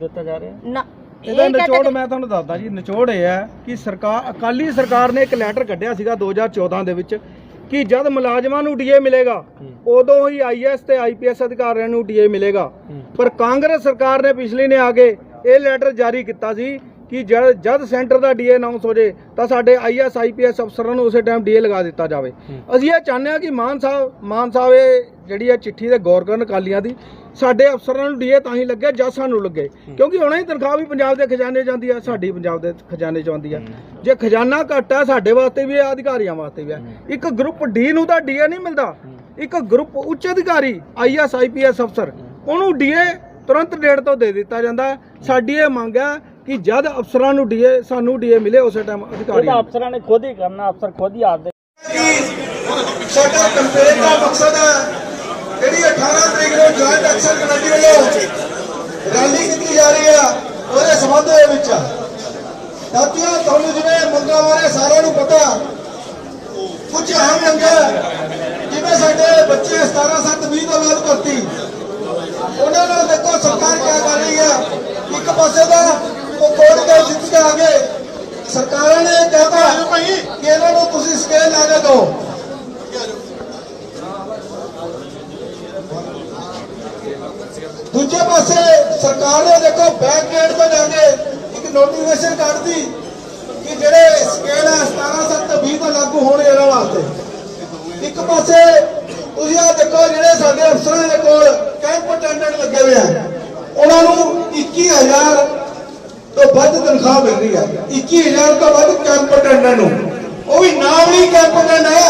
ਦਿੱਤਾ ਜਾ ਰਿਹਾ? ਨਾ ਇਹਦਾ ਇਹ ਨਿਚੋੜ ਮੈਂ ਤੁਹਾਨੂੰ ਦੱਸਦਾ ਜੀ ਨਿਚੋੜ ਇਹ ਹੈ ਕਿ ਸਰਕਾਰ ਅਕਾਲੀ ਸਰਕਾਰ ਨੇ ਇੱਕ ਲੈਟਰ ਕੱਢਿਆ ਸੀਗਾ 2014 ਦੇ ਵਿੱਚ ਕਿ ਜਦ ਮੁਲਾਜ਼ਮਾਂ ਨੂੰ ਡੀਏ ਮਿਲੇਗਾ ਉਦੋਂ ਹੀ ਆਈਐਸ ਤੇ ਆਈਪੀਐਸ ਅਧਿਕਾਰੀਆਂ ਨੂੰ ਡੀਏ ਮਿਲੇਗਾ। ਪਰ ਕਾਂਗਰਸ ਸਰਕਾਰ ਨੇ ਪਿਛਲੀ ਨੇ ਆ ਕੇ ਇਹ ਲੈਟਰ ਜਾਰੀ ਕੀਤਾ ਸੀ ਕਿ ਜਦ ਜਦ ਸੈਂਟਰ ਦਾ ਡੀਏ ਅਨਾਉਂਸ ਹੋ ਜੇ ਤਾਂ ਸਾਡੇ ਆਈਐਸ ਆਈਪੀਐਸ ਅਫਸਰਾਂ ਨੂੰ ਉਸੇ ਟਾਈਮ ਡੀਏ ਲਗਾ ਦਿੱਤਾ ਜਾਵੇ। ਅਸੀਂ ਇਹ ਚਾਹੁੰਦੇ ਹਾਂ ਕਿ ਮਾਨ ਸਾਹਿਬ ਮਾਨ ਸਾਹਿਬ ਇਹ ਜਿਹੜੀ ਹੈ ਚਿੱਠੀ ਤੇ ਗੌਰ ਕਰਨ ਅਕਾਲੀਆਂ ਦੀ ਸਾਡੇ ਅਫਸਰਾਂ ਨੂੰ ਡੀਏ ਤਾਂ ਹੀ ਲੱਗੇ ਜਦ ਸਾਨੂੰ ਲੱਗੇ। ਕਿਉਂਕਿ ਉਹਨਾਂ ਦੀ ਤਨਖਾਹ ਵੀ ਪੰਜਾਬ ਦੇ ਖਜ਼ਾਨੇ ਜਾਂਦੀ ਆ ਸਾਡੀ ਪੰਜਾਬ ਦੇ ਖਜ਼ਾਨੇ 'ਚ ਆਉਂਦੀ ਆ। ਜੇ ਖਜ਼ਾਨਾ ਘੱਟ ਆ ਸਾਡੇ ਵਾਸਤੇ ਵੀ ਆ ਅਧਿਕਾਰੀਆਂ ਵਾਸਤੇ ਵੀ ਆ। ਇੱਕ ਗਰੁੱਪ ਡੀ ਨੂੰ ਤਾਂ ਡੀਏ ਨਹੀਂ ਮਿਲਦਾ। ਇੱਕ ਗਰੁੱਪ ਉੱਚ ਅਧਿਕਾਰੀ ਆਈਐਸ ਆਈਪੀਐਸ ਅਫਸਰ ਉਹਨੂੰ ਡੀਏ ਤੁਰੰਤ ਡੇਟ ਤੋਂ ਦੇ ਦਿੱਤਾ ਜਾਂਦਾ। ਸਾਡੀ ਇਹ ਮੰਗ ਹੈ ਕਿ ਜਦ ਅਫਸਰਾਂ ਨੂੰ ਡੀਏ ਸਾਨੂੰ ਡੀਏ ਮਿਲੇ ਉਸੇ ਟਾਈਮ ਅਧਿਕਾਰੀ ਅਫਸਰਾਂ ਨੇ ਖੁਦ ਹੀ ਕਰਨਾ ਅਫਸਰ ਖੁਦ ਹੀ ਆਪਦੇ ਸਾਡਾ ਕੰਪੇਨ ਦਾ ਮਕਸਦ ਹੈ ਜਿਹੜੀ 18 ਤਰੀਕ ਨੂੰ ਜੁਆਇੰਟ ਐਕਸ਼ਨ ਕਮੇਟੀ ਵੱਲੋਂ ਰੈਲੀ ਕੀਤੀ ਜਾ ਰਹੀ ਹੈ ਉਹਦੇ ਸੰਬੰਧ ਦੇ ਵਿੱਚ। ਸਾਥੀਓ, ਤੁਹਾਨੂੰ ਜਿਵੇਂ ਮੰਗਾਂ ਬਾਰੇ ਸਾਰਿਆਂ ਨੂੰ ਪਤਾ, ਕੁਝ ਅਹਿਮ ਮੰਗਾਂ ਜਿਵੇਂ ਸਾਡੇ ਬੱਚੇ 17 7 20 ਤੋਂ ਬਾਅਦ ਭਰਤੀ, ਉਹਨਾਂ ਨਾਲ ਦੇਖੋ ਸਰਕਾਰ ਕੀ ਕਰ ਰਹੀ ਹੈ। ਇੱਕ ਪਾਸੇ ਦਾ ਉਹ ਕੋਰਟ ਦੇ ਜਿੱਤ ਕੇ ਆ ਗਏ। ਸਰਕਾਰਾਂ ਨੇ ਕਹਤਾ ਕਿ ਇਹਨਾਂ ਨੂੰ ਤੁਸੀਂ ਸਕੇਲ ਲਾ ਕੇ ਦਿਓ। ਦੂਜੇ ਪਾਸੇ ਸਰਕਾਰ ਨੇ ਦੇਖੋ ਬੈਕ ਗੇਟ ਤੋਂ ਜਾ ਕੇ ਇੱਕ ਨੋਟੀਫਿਕੇਸ਼ਨ ਕੱਢਦੀ ਕਿ ਜਿਹੜੇ ਸਕੇਲ ਹੈ 17 7 20 ਤੋਂ ਲਾਗੂ ਹੋਣ ਇਹਨਾਂ ਵਾਸਤੇ। ਇੱਕ ਪਾਸੇ ਤੁਸੀਂ ਆ ਦੇਖੋ ਜਿਹੜੇ ਸਾਡੇ ਅਫਸਰਾਂ ਦੇ ਕੋਲ ਕੈਂਪ ਅਟੈਂਡੈਂਟ ਲੱਗੇ ਹੋਏ ਆ, ਉਹਨਾਂ ਨੂੰ 21000 ਤੋਂ ਵੱਧ ਤਨਖਾਹ ਮਿਲ ਰਹੀ ਹੈ 21000 ਤੋਂ ਵੱਧ ਕੈਂਪ ਅਟੈਂਡੈਂਟ ਨੂੰ। ਉਹ ਵੀ ਨਾਮੀ ਕੈਂਪ ਅਟੈਂਡੈਂਟ ਹੈ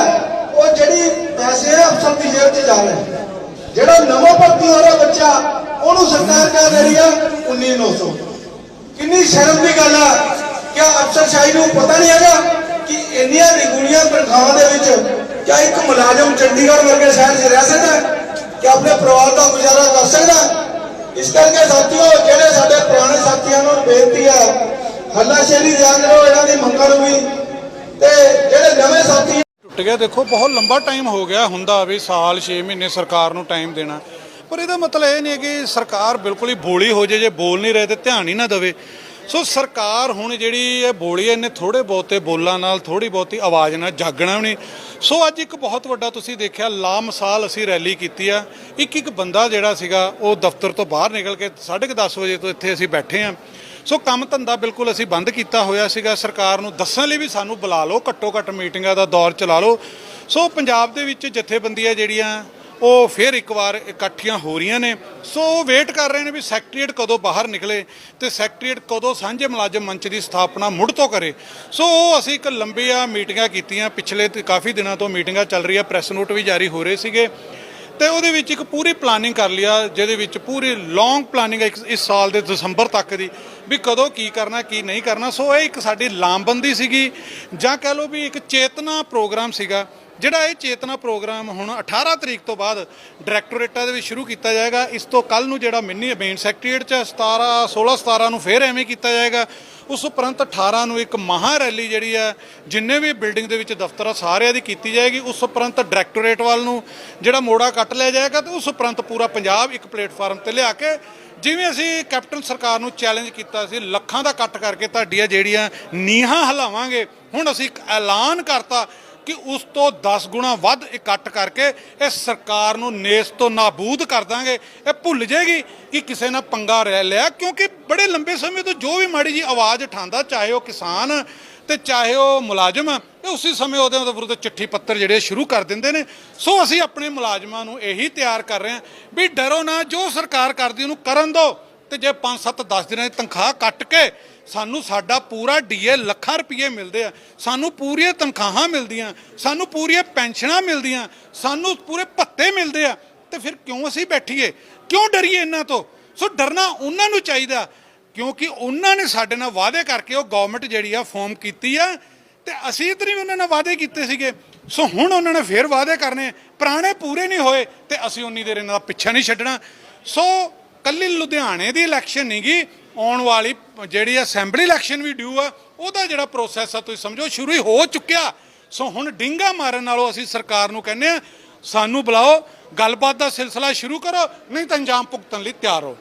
ਉਹ ਜਿਹੜੀ ਪੈਸੇ ਅਫਸਰ ਦੀ ਜੇਬ 'ਚ ਜਾ ਰਹੇ ਜਿਹੜਾ ਨਵਾਂ ਭਰਤੀ ਹੋ ਰਿਹਾ ਬੱਚਾ, ਉਹਨੂੰ ਸਰਕਾਰ ਕਹਿ ਰਹੀ ਹੈ 19900 ਕਿੰਨੀ ਸ਼ਰਮ ਦੀ ਗੱਲ ਆ ਕਿ ਅਫਸਰਸ਼ਾਹੀ ਨੂੰ ਪਤਾ ਨਹੀਂ ਹੈਗਾ ਕਿ ਇੰਨੀਆਂ ਨਿਗੂਣੀਆਂ ਤਨਖਾਹਾਂ ਦੇ ਵਿੱਚ ਕਿਆ ਇੱਕ ਮੁਲਾਜ਼ਮ ਚੰਡੀਗੜ੍ਹ ਵਰਗੇ ਸ਼ਹਿਰ 'ਚ ਰਹਿ ਸਕਦਾ ਕਿ ਆਪਣੇ ਪਰਿਵਾਰ ਦਾ ਗੁਜ਼ਾਰਾ ਕਰ ਸਕਦਾ ਇਸ ਕਰਕੇ ਸਾਥੀਓ, ਜਿਹੜੇ ਸਾਡੇ ਪੁਰਾਣੇ ਸਾਥੀਆਂ ਨੂੰ ਬੇਨਤੀ ਹੈ ਹੱਲਾਸ਼ੇਰੀ ਧਿਆਨ ਦਿਓ, ਇਹਨਾਂ ਦੀ ਮੰਗਾਂ ਨੂੰ ਵੀ। ਤੇ ਜਿਹੜੇ ਨਵੇਂ ਸਾਥੀ ਟੁੱਟ ਗਿਆ, ਦੇਖੋ, ਬਹੁਤ ਲੰਬਾ ਟਾਈਮ ਹੋ ਗਿਆ ਹੁੰਦਾ ਵੀ ਸਾਲ 6 ਮਹੀਨੇ ਸਰਕਾਰ ਨੂੰ ਟਾਈਮ ਦੇਣਾ। ਪਰ ਇਹਦਾ ਮਤਲਬ ਇਹ ਨਹੀਂ ਕਿ ਸਰਕਾਰ ਬਿਲਕੁਲ ਹੀ ਬੋਲੀ ਹੋ ਜੇ ਜੇ ਬੋਲ ਨਹੀਂ ਰਹੇ ਤੇ ਧਿਆਨ ਹੀ ਨਾ ਦੇਵੇ। ਸੋ ਸਰਕਾਰ ਹੁਣ ਜਿਹੜੀ ਇਹ ਬੋਲੀ ਹੈ, ਇਹਨੇ ਥੋੜੇ ਬਹੁਤੇ ਬੋਲਾਂ ਨਾਲ ਥੋੜੀ ਬਹੁਤੀ ਆਵਾਜ਼ ਨਾਲ ਜਾਗਣਾ ਵੀ ਨਹੀਂ। ਸੋ ਅੱਜ ਇੱਕ ਬਹੁਤ ਵੱਡਾ ਤੁਸੀਂ ਦੇਖਿਆ ਲਾ ਮਿਸਾਲ ਅਸੀਂ ਰੈਲੀ ਕੀਤੀ ਆ। ਇੱਕ ਇੱਕ ਬੰਦਾ ਜਿਹੜਾ ਸੀਗਾ, ਉਹ ਦਫ਼ਤਰ ਤੋਂ ਬਾਹਰ ਨਿਕਲ ਕੇ 10:30 ਵਜੇ ਤੋਂ ਇੱਥੇ ਅਸੀਂ ਬੈਠੇ ਆ। ਸੋ ਕੰਮ ਧੰਦਾ ਬਿਲਕੁਲ ਅਸੀਂ ਬੰਦ ਕੀਤਾ ਹੋਇਆ ਸੀਗਾ। ਸਰਕਾਰ ਨੂੰ ਦੱਸਣ ਲਈ ਵੀ ਸਾਨੂੰ ਬੁਲਾ ਲਓ, ਘੱਟੋ ਘੱਟ ਮੀਟਿੰਗਾਂ ਦਾ ਦੌਰ ਚਲਾ ਲਓ। ਸੋ ਪੰਜਾਬ ਦੇ ਵਿੱਚ ਜਥੇਬੰਦੀਆਂ ਜਿਹੜੀਆਂ ਉਹ ਫਿਰ ਇੱਕ ਵਾਰ ਇਕੱਠੀਆਂ ਹੋ ਰਹੀਆਂ ਨੇ। ਸੋ ਉਹ ਵੇਟ ਕਰ ਰਹੇ ਨੇ ਵੀ ਸੈਕਟਰੀਏਟ ਕਦੋਂ ਬਾਹਰ ਨਿਕਲੇ ਤੇ ਸੈਕਟਰੀਏਟ ਕਦੋਂ ਸਾਂਝੇ ਮੁਲਾਜ਼ਮ ਮੰਚ ਦੀ ਸਥਾਪਨਾ ਮੁੜ ਤੋਂ ਕਰੇ। ਸੋ ਉਹ ਅਸੀਂ ਇੱਕ ਲੰਬੀਆਂ ਮੀਟਿੰਗਾਂ ਕੀਤੀਆਂ। ਪਿਛਲੇ ਕਾਫੀ ਦਿਨਾਂ ਤੋਂ ਮੀਟਿੰਗਾਂ ਚੱਲ ਰਹੀਆਂ ਪ੍ਰੈਸ ਨੋਟ ਵੀ ਜਾਰੀ ਹੋ ਰਹੇ ਸੀਗੇ। ਤੇ ਉਹਦੇ ਵਿੱਚ ਇੱਕ ਪੂਰੀ ਪਲਾਨਿੰਗ ਕਰ ਲਿਆ, ਜਿਹਦੇ ਵਿੱਚ ਪੂਰੀ ਲੌਂਗ ਪਲਾਨਿੰਗ ਇਸ ਸਾਲ ਦੇ ਦਸੰਬਰ ਤੱਕ ਦੀ, ਵੀ ਕਦੋਂ ਕੀ ਕਰਨਾ, ਕੀ ਨਹੀਂ ਕਰਨਾ। ਸੋ ਇਹ ਇੱਕ ਸਾਡੀ ਲਾਮਬੰਦੀ ਸੀਗੀ, ਜਾਂ ਕਹ ਲਓ ਵੀ ਇੱਕ ਚੇਤਨਾ ਪ੍ਰੋਗਰਾਮ ਸੀਗਾ। ਜਿਹੜਾ ਇਹ ਚੇਤਨਾ ਪ੍ਰੋਗਰਾਮ ਹੁਣ 18 ਤਰੀਕ ਤੋਂ ਬਾਅਦ ਡਾਇਰੈਕਟੋਰੇਟਾਂ ਦੇ ਵਿੱਚ ਸ਼ੁਰੂ ਕੀਤਾ ਜਾਏਗਾ, ਇਸ ਤੋਂ ਕੱਲ ਨੂੰ ਜਿਹੜਾ ਮਿੰਨੀ ਮੇਨ ਸੈਕਟਰੀਏਟ ਚ 17 16 17 ਨੂੰ ਫੇਰ ਐਵੇਂ ਕੀਤਾ ਜਾਏਗਾ। ਉਸ ਉਪਰੰਤ 18 ਨੂੰ ਇੱਕ ਮਹਾ ਰੈਲੀ ਜਿਹੜੀ ਹੈ, ਜਿੰਨੇ ਵੀ ਬਿਲਡਿੰਗ ਦੇ ਵਿੱਚ ਦਫ਼ਤਰ ਆ ਸਾਰਿਆਂ ਦੀ ਕੀਤੀ ਜਾਏਗੀ, ਉਸ ਉਪਰੰਤ ਡਾਇਰੈਕਟੋਰੇਟ ਵੱਲ ਨੂੰ ਜਿਹੜਾ ਮੋੜਾ ਕੱਟ ਲਿਆ ਜਾਏਗਾ ਤੇ ਉਸ ਉਪਰੰਤ ਪੂਰਾ ਪੰਜਾਬ ਇੱਕ ਪਲੇਟਫਾਰਮ ਤੇ ਲਿਆ ਕੇ ਜਿਵੇਂ ਅਸੀਂ ਕੈਪਟਨ ਸਰਕਾਰ ਨੂੰ ਚੈਲੰਜ ਕੀਤਾ ਸੀ, ਲੱਖਾਂ ਦਾ ਕੱਟ ਕਰਕੇ ਤੁਹਾਡੀਆਂ ਜਿਹੜੀਆਂ ਨੀਹਾਂ ਹਲਾਵਾਂਗੇ, ਹੁਣ ਅਸੀਂ ਇੱਕ ਐਲਾਨ ਕਰਤਾ ਕਿ ਉਸ ਤੋਂ 10 ਗੁਣਾ ਵੱਧ ਇਕੱਠ ਕਰਕੇ ਇਹ ਸਰਕਾਰ ਨੂੰ ਨੇਸ ਤੋਂ ਨਾਬੂਦ ਕਰ ਦਾਂਗੇ। ਇਹ ਭੁੱਲ ਜਾਏਗੀ ਕਿ ਕਿਸੇ ਨਾਲ ਪੰਗਾ ਰਹਿ ਲਿਆ, ਕਿਉਂਕਿ ਬੜੇ ਲੰਬੇ ਸਮੇਂ ਤੋਂ ਜੋ ਵੀ ਮਾੜੀ ਜੀ ਆਵਾਜ਼ ਉਠਾਉਂਦਾ, ਚਾਹੇ ਉਹ ਕਿਸਾਨ ਤੇ ਚਾਹੇ ਉਹ ਮੁਲਾਜ਼ਮ, ਇਹ ਉਸੇ ਸਮੇਂ ਉਹਦੇ ਉਹਦੇ ਵਿਰੁੱਧ ਚਿੱਠੀ ਪੱਤਰ ਜਿਹੜੇ ਸ਼ੁਰੂ ਕਰ ਦਿੰਦੇ ਨੇ। ਸੋ ਅਸੀਂ ਆਪਣੇ ਮੁਲਾਜ਼ਮਾਂ ਨੂੰ ਇਹੀ ਤਿਆਰ ਕਰ ਰਹੇ ਹਾਂ ਵੀ ਡਰੋ ਨਾ, ਜੋ ਸਰਕਾਰ ਕਰਦੀ ਉਹਨੂੰ ਕਰਨ ਦਿਓ ਤੇ ਜੇ 5 7 10 ਦਿਨਾਂ ਦੀ ਤਨਖਾਹ ਕੱਟ ਕੇ ਸਾਨੂੰ ਸਾਡਾ ਪੂਰਾ ਡੀਏ ਲੱਖਾਂ ਰੁਪਏ ਮਿਲਦੇ ਆ। ਸਾਨੂੰ ਪੂਰੀਆਂ ਤਨਖਾਹਾਂ ਮਿਲਦੀਆਂ, ਸਾਨੂੰ ਪੂਰੀਆਂ ਪੈਨਸ਼ਨਾਂ ਮਿਲਦੀਆਂ, ਸਾਨੂੰ ਪੂਰੇ ਭੱਤੇ ਮਿਲਦੇ ਆ। ਤੇ ਫਿਰ ਕਿਉਂ ਅਸੀਂ ਬੈਠੀਏ? ਕਿਉਂ ਡਰੀਏ ਇਹਨਾਂ ਤੋਂ? ਸੋ ਡਰਨਾ ਉਹਨਾਂ ਨੂੰ ਚਾਹੀਦਾ, ਕਿਉਂਕਿ ਉਹਨਾਂ ਨੇ ਸਾਡੇ ਨਾਲ ਵਾਅਦੇ ਕਰਕੇ ਉਹ ਗਵਰਨਮੈਂਟ ਜਿਹੜੀ ਆ ਫਾਰਮ ਕੀਤੀ ਆ, ਤੇ ਅਸੀਂ ਇਤਨੀ ਵੀ ਉਹਨਾਂ ਨਾਲ ਵਾਅਦੇ ਕੀਤੇ ਸੀਗੇ। ਸੋ ਹੁਣ ਉਹਨਾਂ ਨੇ ਫੇਰ ਵਾਅਦੇ ਕਰਨੇ ਪੁਰਾਣੇ ਪੂਰੇ ਨਹੀਂ ਹੋਏ, ਤੇ ਅਸੀਂ ਉਨੀ ਦੇਰ ਇਹਨਾਂ ਦਾ ਪਿੱਛਾ ਨਹੀਂ ਛੱਡਣਾ। ਸੋ ਕੱਲੀ ਲੁਧਿਆਣੇ ਦੀ ਇਲੈਕਸ਼ਨ ਨਹੀਂਗੀ ਆਉਣ ਵਾਲੀ ਜਿਹੜੀ ਅਸੈਂਬਲੀ ਇਲੈਕਸ਼ਨ ਵੀ ਡਿਊ ਆ, ਉਹਦਾ ਜਿਹੜਾ ਪ੍ਰੋਸੈਸ ਆ, ਤੁਸੀਂ ਸਮਝੋ, ਸ਼ੁਰੂ ਹੀ ਹੋ ਚੁੱਕਿਆ। ਸੋ ਹੁਣ ਡਿੰਗਾ ਮਾਰਨ ਨਾਲੋਂ ਅਸੀਂ ਸਰਕਾਰ ਨੂੰ ਕਹਿੰਦੇ ਆ, ਸਾਨੂੰ ਬੁਲਾਓ, ਗੱਲਬਾਤ ਦਾ ਸਿਲਸਿਲਾ ਸ਼ੁਰੂ ਕਰੋ, ਨਹੀਂ ਤਾਂ ਅੰਜਾਮ ਭੁਗਤਣ ਲਈ ਤਿਆਰ ਹੋ